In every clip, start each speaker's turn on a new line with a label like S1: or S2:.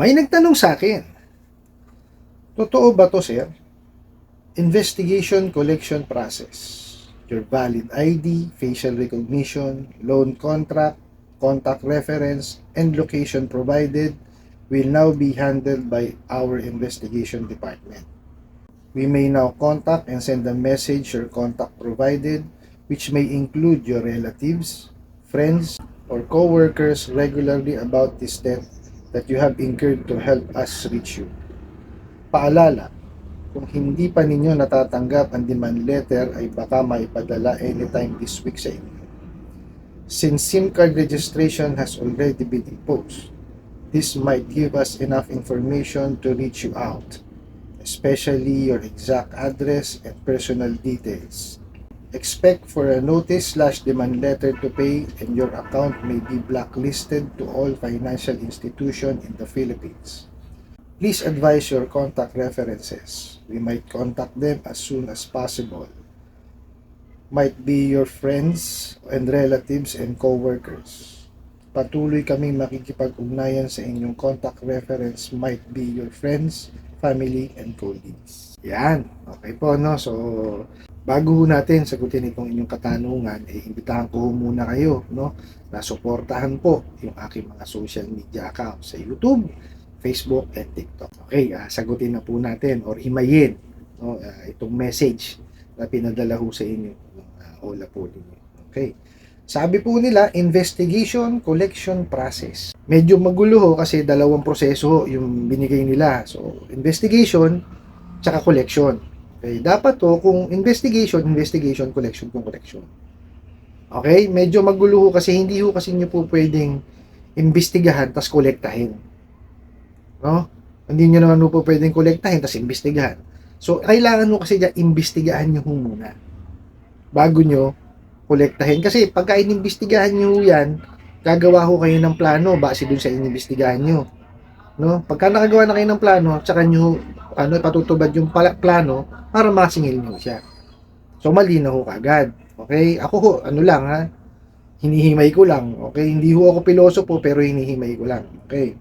S1: May nagtanong sa akin, totoo ba to sir? Investigation collection process. Your valid ID, facial recognition, loan contract, contact reference, and location provided will now be handled by our investigation department. We may now contact and send a message or contact provided which may include your relatives, friends, or co-workers regularly about this debt that you have incurred to help us reach you. Paalala, kung hindi pa ninyo natatanggap ang demand letter ay baka maipadala anytime this week sa inyo. Since SIM card registration has already been imposed, this might give us enough information to reach you out, especially your exact address and personal details. Expect for a notice slash demand letter to pay and your account may be blacklisted to all financial institution in the Philippines. Please advise your contact references. We might contact them as soon as possible. Might be your friends and relatives and co-workers. Patuloy kaming makikipag-ugnayan sa inyong contact reference might be your friends, family, and colleagues. Yan. Okay po, no? So, bago natin sagutin itong inyong katanungan, eh, imbitahan ko muna kayo, no? Na suportahan po yung aking mga social media account sa YouTube, Facebook, and TikTok. Okay, ah, sagutin na po natin or himayin no, ah, itong message na pinadala ho sa inyo ng uh, Ola po ninyo. Okay. Sabi po nila, investigation collection process. Medyo magulo ho kasi dalawang proseso yung binigay nila. So, investigation tsaka collection. Okay, dapat to kung investigation, investigation, collection, kung collection. Okay, medyo magulo ho kasi hindi ho kasi nyo po pwedeng imbestigahan tas kolektahin. No? Hindi nyo naman po pwedeng kolektahin tas imbestigahan. So, kailangan mo kasi dyan, imbestigahan nyo muna. Bago nyo kolektahin. Kasi pagka inimbestigahan nyo yan, gagawa ho kayo ng plano base dun sa inimbestigahan nyo. No? Pagka nakagawa na kayo ng plano, tsaka nyo ano, ipatutubad yung plano para masingil nyo siya. So, mali na ho kagad. Okay? Ako ho, ano lang ha, hinihimay ko lang. Okay? Hindi ho ako pilosopo, pero hinihimay ko lang. Okay?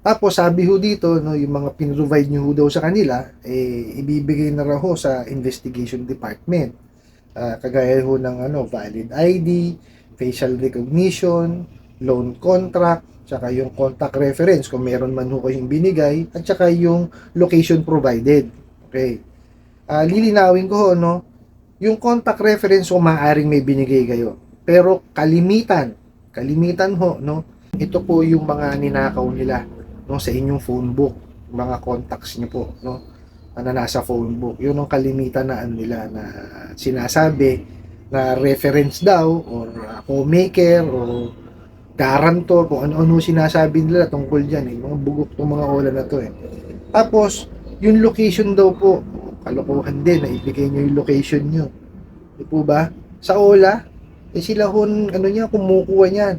S1: Tapos, sabi ho dito, no, yung mga pinrovide nyo ho daw sa kanila, eh, ibibigay na raw ho sa investigation department. Ah, kagaya ho ng ano, valid ID, facial recognition, loan contract, tsaka yung contact reference kung meron man ho kayong binigay, at tsaka yung location provided. Okay. Ah, lilinawin ko ho, no, yung contact reference kung maaaring may binigay kayo. Pero kalimitan, kalimitan ho, no, ito po yung mga ninakaw nila no, sa inyong phone book, mga contacts niyo po, no, na nasa phone book. Yun ang kalimitan na ano nila na sinasabi na reference daw or uh, co-maker o guarantor kung ano-ano sinasabi nila tungkol dyan eh. Mga bugok tong mga ola na to eh. Tapos, yung location daw po, kalokohan din na ibigay nyo yung location nyo. Di po ba? Sa ola, eh sila ho, ano niya, kumukuha niyan.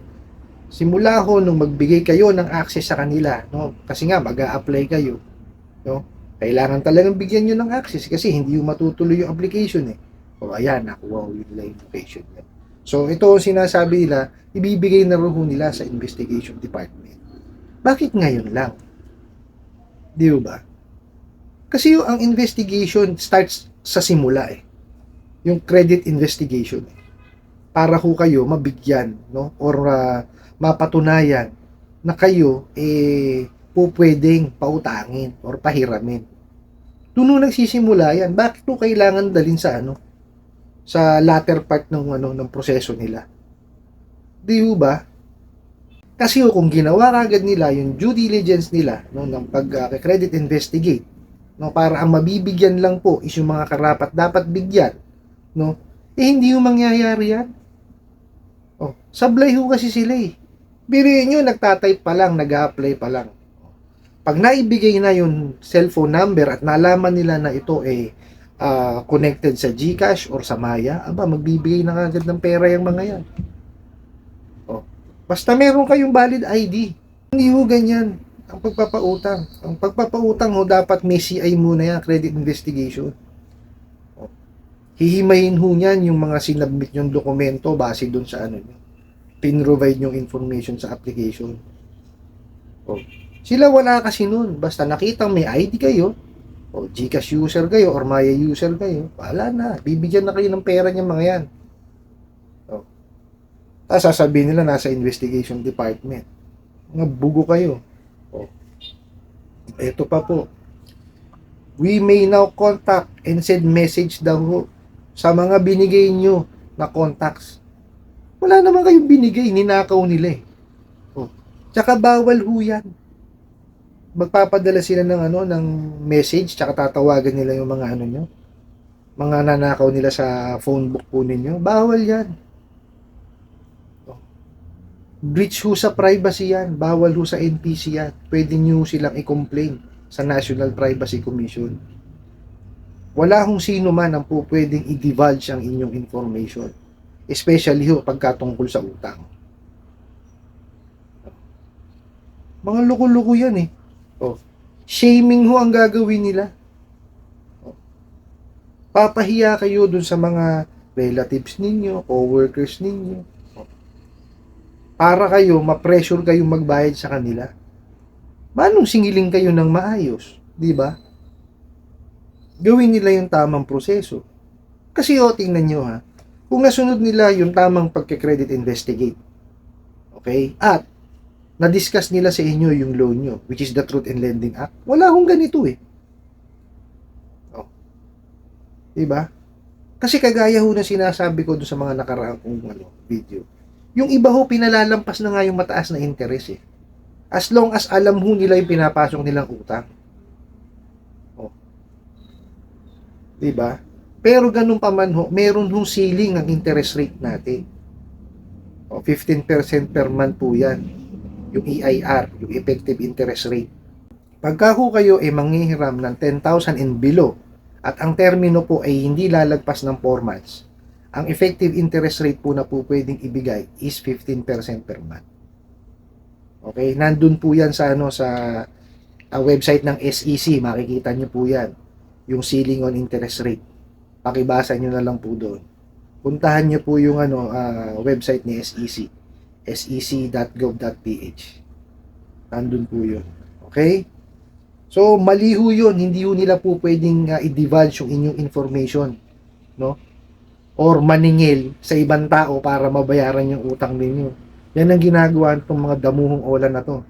S1: Simula ho nung magbigay kayo ng access sa kanila, no? Kasi nga, mag apply kayo, no? Kailangan talagang bigyan nyo ng access kasi hindi yung matutuloy yung application eh. O ayan, nakuha ko yung location niya. So, ito ang sinasabi nila, ibibigay na rin ho nila sa investigation department. Bakit ngayon lang? Di ba? Kasi yung ang investigation starts sa simula eh. Yung credit investigation eh. Para ho kayo mabigyan, no? Or ah, mapatunayan na kayo eh po pwedeng pautangin or pahiramin. Doon nagsisimula yan. Bakit po kailangan dalin sa ano? Sa latter part ng ano ng proseso nila. Di ba? Kasi kung ginawa kagad nila yung due diligence nila no, ng pag-credit investigate, no, para ang mabibigyan lang po is yung mga karapat dapat bigyan, no, eh hindi yung mangyayari yan. Oh, sablay ho kasi sila eh. Biriin nyo, nagtatype pa lang, nag-apply pa lang. Pag naibigay na yung cellphone number at nalaman nila na ito ay ah, connected sa GCash or sa Maya, aba, magbibigay na agad ng pera yung mga yan. Oh. Basta meron kayong valid ID. Hindi ho ganyan ang pagpapautang. Ang pagpapautang ho, dapat may CI muna yan, credit investigation. Oh. Hihimayin ho niyan yung mga sinabmit yung dokumento base doon sa ano nyo. Pinrovide yung information sa application. Oh. Sila wala kasi nun. Basta nakita may ID kayo, o Gcash user kayo, or Maya user kayo, wala na. Bibigyan na kayo ng pera niya mga yan. O. Tapos sasabihin nila nasa investigation department. Mga bugo kayo. O. Ito pa po. We may now contact and send message daw sa mga binigay nyo na contacts. Wala naman kayong binigay, ninakaw nila eh. O. Tsaka bawal ho yan magpapadala sila ng ano ng message tsaka tatawagan nila yung mga ano nyo. Mga nanakaw nila sa phone book po ninyo. Bawal yan. Breach ho sa privacy yan. Bawal ho sa NPC yan. Pwede nyo silang i-complain sa National Privacy Commission. Wala hong sino man ang po pwedeng i-divulge ang inyong information. Especially ho pagkatungkol sa utang. Mga loko-loko yan eh Oh. Shaming ho ang gagawin nila. Oh. Papahiya kayo dun sa mga relatives ninyo, co-workers ninyo. Oh. Para kayo, ma-pressure kayong magbayad sa kanila. Manong singiling kayo ng maayos, di ba? Gawin nila yung tamang proseso. Kasi o, tingnan nyo ha, kung nasunod nila yung tamang pagka-credit investigate, okay, at na-discuss nila sa inyo yung loan nyo, which is the Truth in Lending Act. Wala akong ganito eh. Oh. Diba? Kasi kagaya ho na sinasabi ko dun sa mga nakaraang kong ano, video. Yung iba ho, pinalalampas na nga yung mataas na interest eh. As long as alam ho nila yung pinapasok nilang utang. Oh. Diba? Pero ganun pa man ho, meron hong ceiling ang interest rate natin. O, 15% per month po yan yung EIR, yung effective interest rate. Pagka ho kayo ay manghihiram ng 10,000 and below at ang termino po ay hindi lalagpas ng 4 months, ang effective interest rate po na po pwedeng ibigay is 15% per month. Okay, nandun po yan sa ano sa uh, website ng SEC, makikita nyo po yan, yung ceiling on interest rate. Pakibasa nyo na lang po doon. Puntahan nyo po yung ano uh, website ni SEC sec.gov.ph. Nandun po yun. Okay? So, mali ho yun. Hindi ho nila po pwedeng uh, i-divulge yung inyong information. No? Or maningil sa ibang tao para mabayaran yung utang ninyo. Yan ang ginagawa ng mga damuhong ola na to.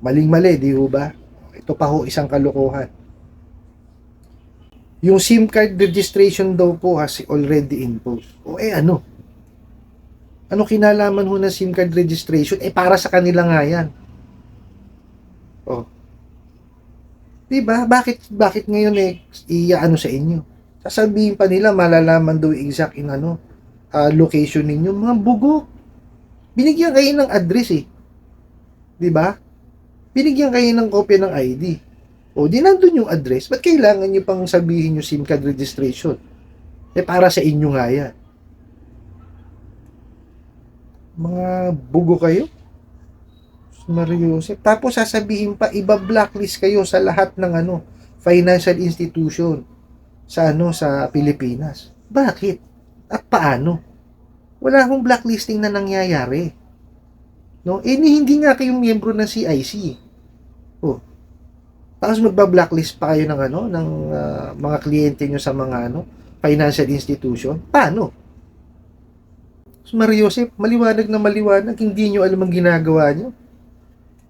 S1: Maling-mali, di ho ba? Ito pa ho isang kalokohan. Yung SIM card registration daw po has already imposed. O eh ano? Ano kinalaman ho ng SIM card registration? Eh, para sa kanila nga yan. Oh. Diba? Bakit, bakit ngayon eh, iya-ano sa inyo? Sasabihin pa nila, malalaman daw exact in ano, uh, location ninyo. Mga bugo. Binigyan kayo ng address eh. Diba? Binigyan kayo ng kopya ng ID. O, di nandun yung address. Ba't kailangan nyo pang sabihin yung SIM card registration? Eh, para sa inyo nga yan. Mga bugo kayo. Mario. Tapos sasabihin pa, iba blacklist kayo sa lahat ng ano, financial institution sa ano sa Pilipinas. Bakit? At paano? Wala akong blacklisting na nangyayari. No? Eh, hindi nga kayong miyembro ng CIC. Oh. Tapos magba-blacklist pa kayo ng ano, ng uh, mga kliyente nyo sa mga ano, financial institution. Paano? Mario Joseph, maliwanag na maliwanag, hindi nyo alam ang ginagawa nyo.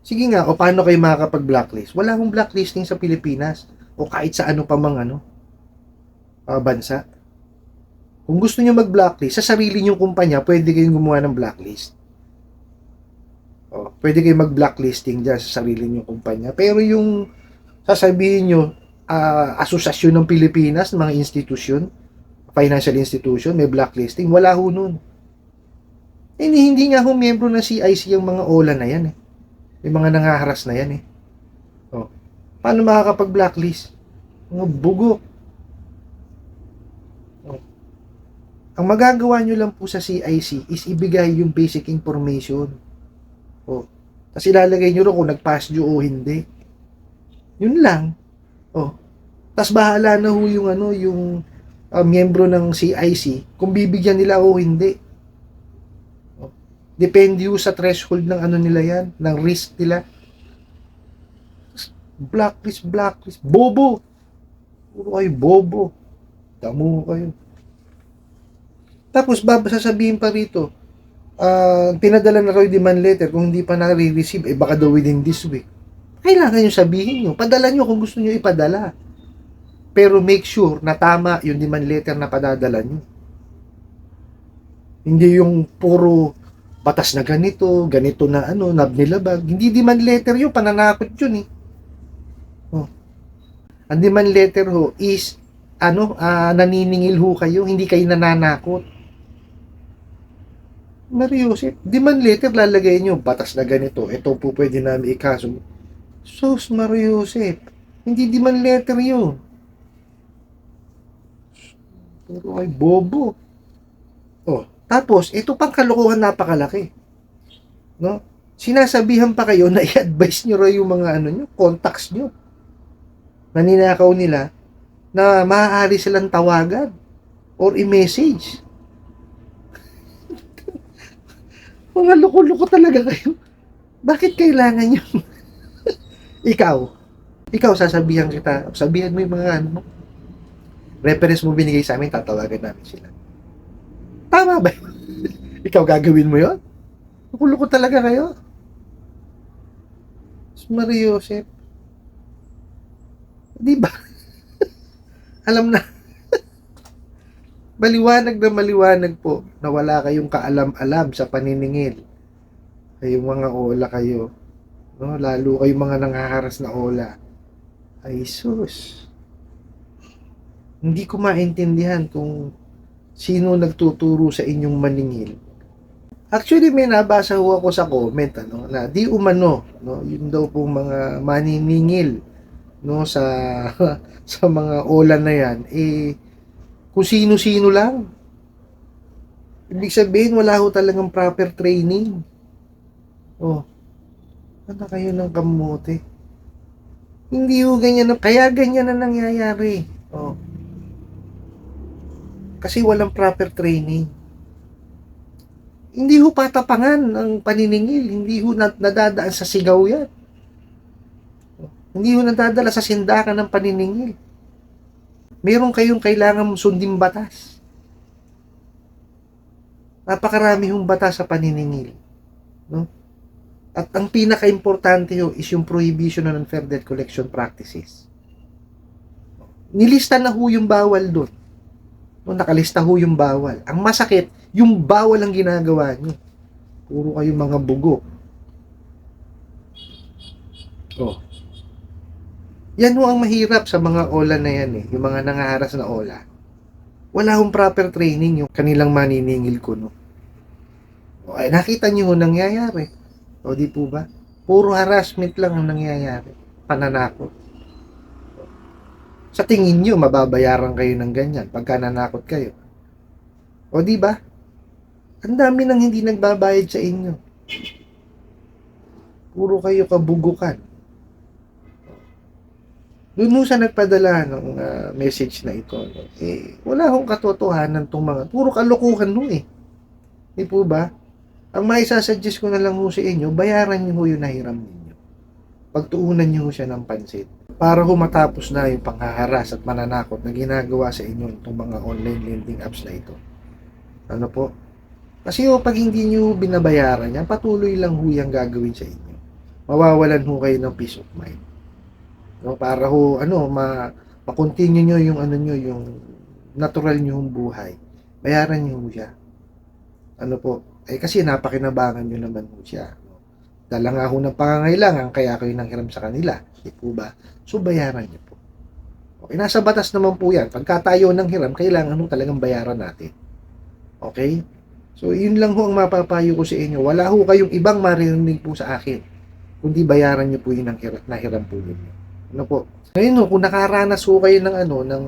S1: Sige nga, o paano kayo makakapag-blacklist? Wala akong blacklisting sa Pilipinas o kahit sa ano pa mang ano, uh, bansa. Kung gusto niyo mag-blacklist, sa sarili niyong kumpanya, pwede kayong gumawa ng blacklist. O, pwede kayong mag-blacklisting dyan sa sarili niyong kumpanya. Pero yung sasabihin nyo, uh, asosasyon ng Pilipinas, mga institusyon, financial institution, may blacklisting, wala ho nun. Hindi, hindi nga ho miyembro ng CIC yung mga OLA na yan eh. Yung mga nangaharas na yan eh. Oh. Paano makakapag-blacklist? Mga bugo. Oh. Ang magagawa nyo lang po sa CIC is ibigay yung basic information. Oh. Tapos ilalagay nyo rin kung nag-pass due o hindi. Yun lang. Oh. Tapos bahala na ho yung ano, yung uh, miyembro ng CIC kung bibigyan nila o hindi. Depende yung sa threshold ng ano nila yan, ng risk nila. Blacklist, blacklist. Bobo! Puro kayo bobo. Damo kayo. Tapos, bab sasabihin pa rito, ah, pinadala na raw yung demand letter kung hindi pa na-receive, eh baka daw within this week. Kailangan nyo sabihin nyo. Padala nyo kung gusto nyo ipadala. Pero make sure na tama yung demand letter na padadala nyo. Hindi yung puro batas na ganito, ganito na ano, nabnilabag. Hindi demand letter yun, pananakot yun eh. Oh. Ang demand letter ho is ano, ah, naniningil ho kayo, hindi kayo nananakot. Mariusip, demand letter lalagay nyo, batas na ganito, ito po pwede namin ikaso. Sus, Mariusip, hindi demand letter yun. Puro ay bobo. Oh, tapos, ito pang kalokohan napakalaki. No? Sinasabihan pa kayo na i-advise nyo raw yung mga ano nyo, contacts nyo. Naninakaw nila na maaari silang tawagan or i-message. mga loko-loko talaga kayo. Bakit kailangan nyo? ikaw, ikaw sasabihan kita, sabihan mo yung mga ano. Reference mo binigay sa amin, tatawagan namin sila. Tama ba? ikaw gagawin mo yon? Loko-loko talaga kayo. Mario Joseph. Di ba? Alam na. maliwanag na maliwanag po na wala kayong kaalam-alam sa paniningil. Kayong mga ola kayo. No? Lalo kayong mga nangaharas na ola. Ay sus. Hindi ko maintindihan kung sino nagtuturo sa inyong maningil. Actually, may nabasa ho ako sa comment, ano, na di umano, no, yun daw po mga maniningil, no, sa, sa mga ola na yan, eh, kung sino-sino lang. Ibig sabihin, wala ho talagang proper training. Oh, ano kayo ng kamote? Hindi ho ganyan, kaya ganyan na nangyayari. Oh. Kasi walang proper training hindi ho patapangan ang paniningil. Hindi ho na- nadadaan sa sigaw yan. Hindi ho nadadala sa sindakan ng paniningil. Meron kayong kailangan sundin batas. Napakarami hong batas sa paniningil. No? At ang pinaka-importante ho is yung prohibition ng unfair debt collection practices. Nilista na ho yung bawal doon. No, nakalista ho yung bawal. Ang masakit, yung bawal ang ginagawa nyo. Puro kayo mga bugo. Oh. Yan ho ang mahirap sa mga ola na yan eh. Yung mga nangaharas na ola. Wala hong proper training yung kanilang maniningil ko no. O, ay, nakita nyo ho nangyayari. O di po ba? Puro harassment lang ang nangyayari. Pananakot. Sa tingin nyo, mababayaran kayo ng ganyan pagka nanakot kayo. O di ba? Ang dami nang hindi nagbabayad sa inyo. Puro kayo kabugukan. Doon sa nagpadala ng ah, message na ito, no? eh, wala akong katotohanan tong mga, puro kalokohan no eh. Di po ba? Ang maisasuggest ko na lang ho sa inyo, bayaran niyo ho yung nahiram ninyo. Pagtuunan niyo siya ng pansit. Para ho matapos na yung panghaharas at mananakot na ginagawa sa inyo itong mga online lending apps na ito. Ano po? Kasi ho, pag hindi niyo binabayaran yan, patuloy lang ho yung gagawin sa inyo. Mawawalan ho kayo ng peace of mind. No, para ho, ano, ma, ma-continue nyo yung, ano nyo, yung natural nyo yung buhay. Bayaran nyo ho siya. Ano po? Eh, kasi napakinabangan nyo naman ho siya. Dala nga ho ng pangangailangan, kaya kayo nanghiram sa kanila. Di po ba? So, bayaran nyo po. Okay, nasa batas naman po yan. Pagka tayo nang hiram, kailangan ho talagang bayaran natin. Okay? So, yun lang ho ang mapapayo ko sa inyo. Wala ho kayong ibang maririnig po sa akin. Kundi bayaran nyo po yung nanghiram, nahiram po ninyo. Ano po? Ngayon ho, kung nakaranas ho kayo ng ano, ng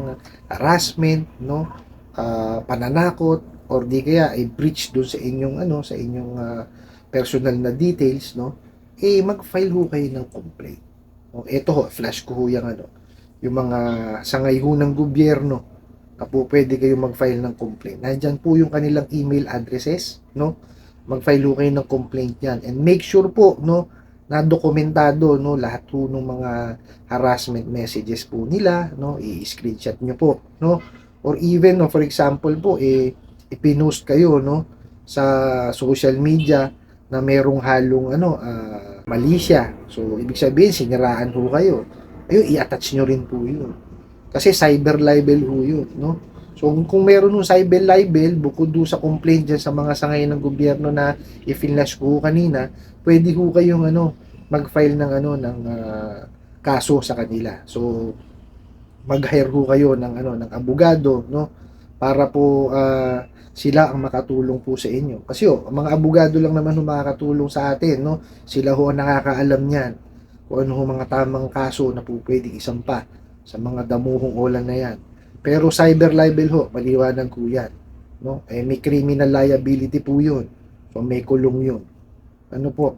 S1: harassment, no? ah, pananakot, or di kaya ay breach doon sa inyong ano, sa inyong ah, personal na details, no? Eh, mag-file ho kayo ng complaint. O, eto ho, flash ko ho yung ano, yung mga sangay ho ng gobyerno na po pwede kayo mag-file ng complaint. Nandyan po yung kanilang email addresses, no? Mag-file ho kayo ng complaint yan. And make sure po, no, na dokumentado no lahat po ng mga harassment messages po nila no i-screenshot nyo po no or even no for example po eh ipinost kayo no sa social media na merong halong ano ah, mali so ibig sabihin siniraan ho kayo. Ayun i-attach nyo rin po yun. Kasi cyber libel ho yun no? So kung meron ng cyber libel bukod do sa complaint dyan sa mga sangay ng gobyerno na i-flash ko kanina pwede ho kayong ano mag-file ng ano ng ah, kaso sa kanila. So mag-hire ho kayo ng ano ng abogado no? Para po ah, sila ang makatulong po sa inyo. Kasi oh, ang mga abogado lang naman makakatulong sa atin no. Sila ho ang nakakaalam niyan kung ano ho mga tamang kaso na po pwedeng isampa sa mga damuhong ulan na yan. Pero cyber libel ho, maliwanag ko yan. No? Eh, may criminal liability po yun. So, may kulong yun. Ano po?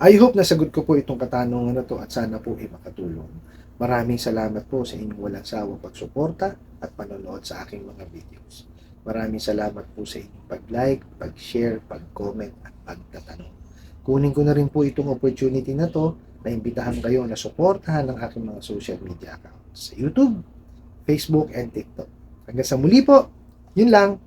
S1: I hope nasagot ko po itong katanungan na to at sana po ay makatulong. Maraming salamat po sa inyong walang sawang pagsuporta at panonood sa aking mga videos. Maraming salamat po sa inyong pag-like, pag-share, pag-comment at pagtatanong. Kunin ko na rin po itong opportunity na to na imbitahan kayo na suportahan ng aking mga social media accounts sa YouTube, Facebook, and TikTok. Hanggang sa muli po, yun lang.